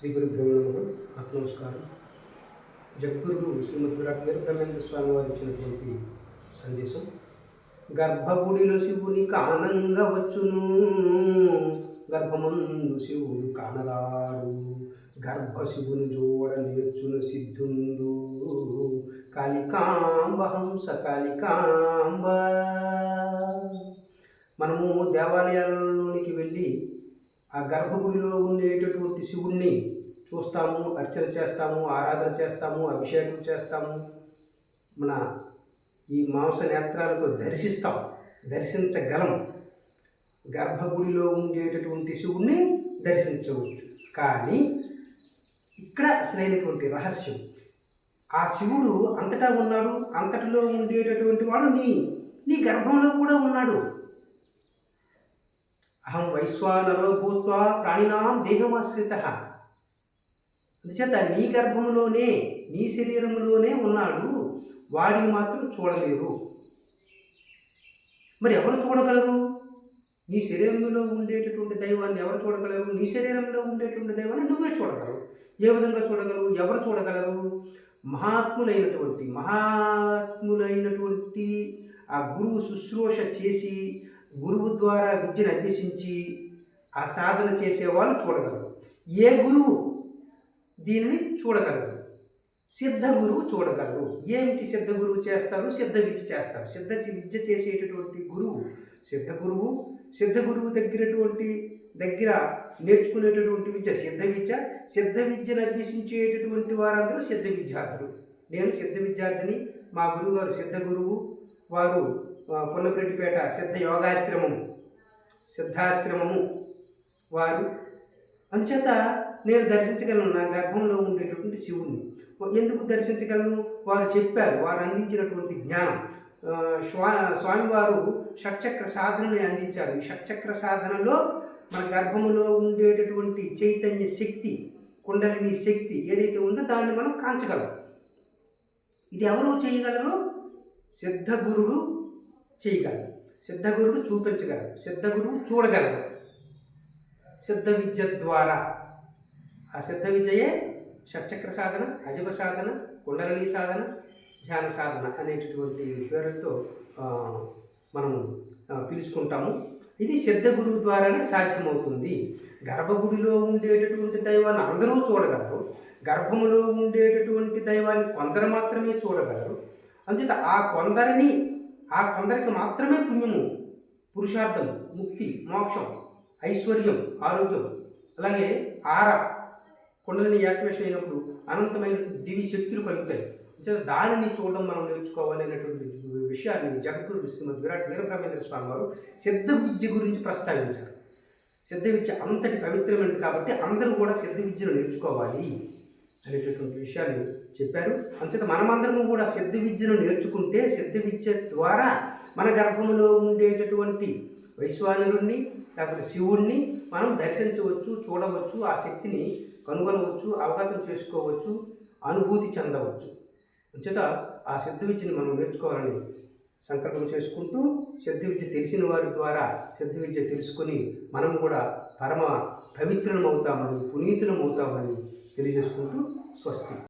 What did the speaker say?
శ్రీ గురు బ్రహ్మణుడు ఆత్మ నమస్కారం జగద్గురు శ్రీమద్ విరాట్ స్వామి వారు ఇచ్చినటువంటి సందేశం. గర్భగుడిలో శివుని కానంగా వచ్చును. గర్భమందు శివుడు కానరాడు గర్భ శివుని జోడ నేర్చును సిద్ధుండు. కాళికాంబ హంస కాళికాంబ. మనము దేవాలయాలలోనికి వెళ్ళి ఆ గర్భగుడిలో ఉండేటటువంటి శివుణ్ణి చూస్తాము అర్చన చేస్తాము ఆరాధన చేస్తాము అభిషేకం చేస్తాము. మన ఈ మాంస నేత్రాలతో దర్శిస్తాం దర్శించగలం. గర్భగుడిలో ఉండేటటువంటి శివుణ్ణి దర్శించవచ్చు. కానీ ఇక్కడ అసలైనటువంటి రహస్యం ఆ శివుడు అంతటా ఉన్నాడు అంతటిలో ఉండేటటువంటి వాడు నీ నీ గర్భంలో కూడా ఉన్నాడు. అహం వైశ్వానరో భూత్వా ప్రాణినాం దేహమాశ్రిత. అందుచేత నీ గర్భములోనే నీ శరీరంలోనే ఉన్నాడు. వాడిని మాత్రం చూడలేరు మరి ఎవరు చూడగలరు? నీ శరీరంలో ఉండేటటువంటి దైవాన్ని ఎవరు చూడగలరు? నీ శరీరంలో ఉండేటువంటి దైవాన్ని నువ్వే చూడగలరు ఏ విధంగా చూడగలరు ఎవరు చూడగలరు? మహాత్ములైనటువంటి మహాత్ములైనటువంటి ఆ గురువు శుశ్రూష చేసి గురువు ద్వారా విద్యను అభ్యసించి ఆ సాధన చేసేవాళ్ళు చూడగలరు. ఏ గురువు దీనిని చూడగలరు? సిద్ధ గురువు చూడగలరు. ఏమిటి సిద్ధ గురువు చేస్తారు? సిద్ధ విద్య చేస్తారు. సిద్ధ విద్య చేసేటటువంటి గురువు సిద్ధ గురువు సిద్ధ గురువు దగ్గరటువంటి దగ్గర నేర్చుకునేటటువంటి విద్య సిద్ధ విద్య సిద్ధ విద్యను అభ్యసించేటటువంటి వారందరూ సిద్ధ విద్యార్థులు. నేను సిద్ధ విద్యార్థిని మా గురువుగారు సిద్ధ గురువు వారు పుల్లపరెడ్డిపేట సిద్ధ యోగాశ్రమము సిద్ధాశ్రమము వారు. అందుచేత నేను దర్శించగలను నా గర్భంలో ఉండేటటువంటి శివుణ్ణి. ఎందుకు దర్శించగలను? వారు చెప్పారు వారు అందించినటువంటి జ్ఞానం. స్వా స్వామివారు షట్చక్ర సాధనని అందించారు. ఈ షట్చక్ర సాధనలో మన గర్భములో ఉండేటటువంటి చైతన్య శక్తి కుండలిని శక్తి ఏదైతే ఉందో దాన్ని మనం కాంచగలం. ఇది ఎవరు చేయగలరు? సిద్ధగురుడు చేయగలరు సిద్ధగురుడు చూపించగలరు సిద్ధగురువు చూడగలరు సిద్ధ విద్య ద్వారా. ఆ సిద్ధ విద్యయే షట్చక్ర సాధన అజబ సాధన కుండలిని సాధన ధ్యాన సాధన అనేటటువంటి పేరుతో మనం పిలుచుకుంటాము. ఇది సిద్ధ గురువు ద్వారానే సాధ్యమవుతుంది. గర్భగుడిలో ఉండేటటువంటి దైవాన్ని అందరూ చూడగలరు. గర్భములో ఉండేటటువంటి దైవాన్ని కొందరు మాత్రమే చూడగలరు. అంచేత ఆ కొందరిని ఆ కొందరికి మాత్రమే పుణ్యము. పురుషార్థం ముక్తి మోక్షం ఐశ్వర్యం ఆరోగ్యం అలాగే ఆర. కొండలని యాక్టివేషన్ అయినప్పుడు అనంతమైన దివి శక్తులు కలుగుతాయి. దానిని చూడడం మనం నేర్చుకోవాలి అనేటువంటి విషయాన్ని జగద్గురు శ్రీమద్ విరాట్ వీరబ్రహ్మేంద్ర స్వామి వారు సిద్ధ విద్య గురించి ప్రస్తావించారు. సిద్ధ విద్య అంతటి పవిత్రమైనది కాబట్టి అందరూ కూడా సిద్ధ విద్యను నేర్చుకోవాలి. అనేటటువంటి విషయాలు చెప్పారు. అంచేత మనమందరము కూడా సిద్ధ విద్యను నేర్చుకుంటే సిద్ధ విద్య ద్వారా మన గర్భంలో ఉండేటటువంటి వైశ్వానరుణ్ణి లేకపోతే శివుణ్ణి మనం దర్శించవచ్చు చూడవచ్చు ఆ శక్తిని కనుగొనవచ్చు అవగతం చేసుకోవచ్చు అనుభూతి చెందవచ్చు. అంచేత ఆ సిద్ధ విద్యను మనం నేర్చుకోవాలని సంకల్పం చేసుకుంటూ సిద్ధ విద్య తెలిసిన వారి ద్వారా సిద్ధ విద్య తెలుసుకొని మనం కూడా పరమ పవిత్రులం అవుతామని పునీతులం అవుతామని తెలియజేసుకుంటూ స్వస్తి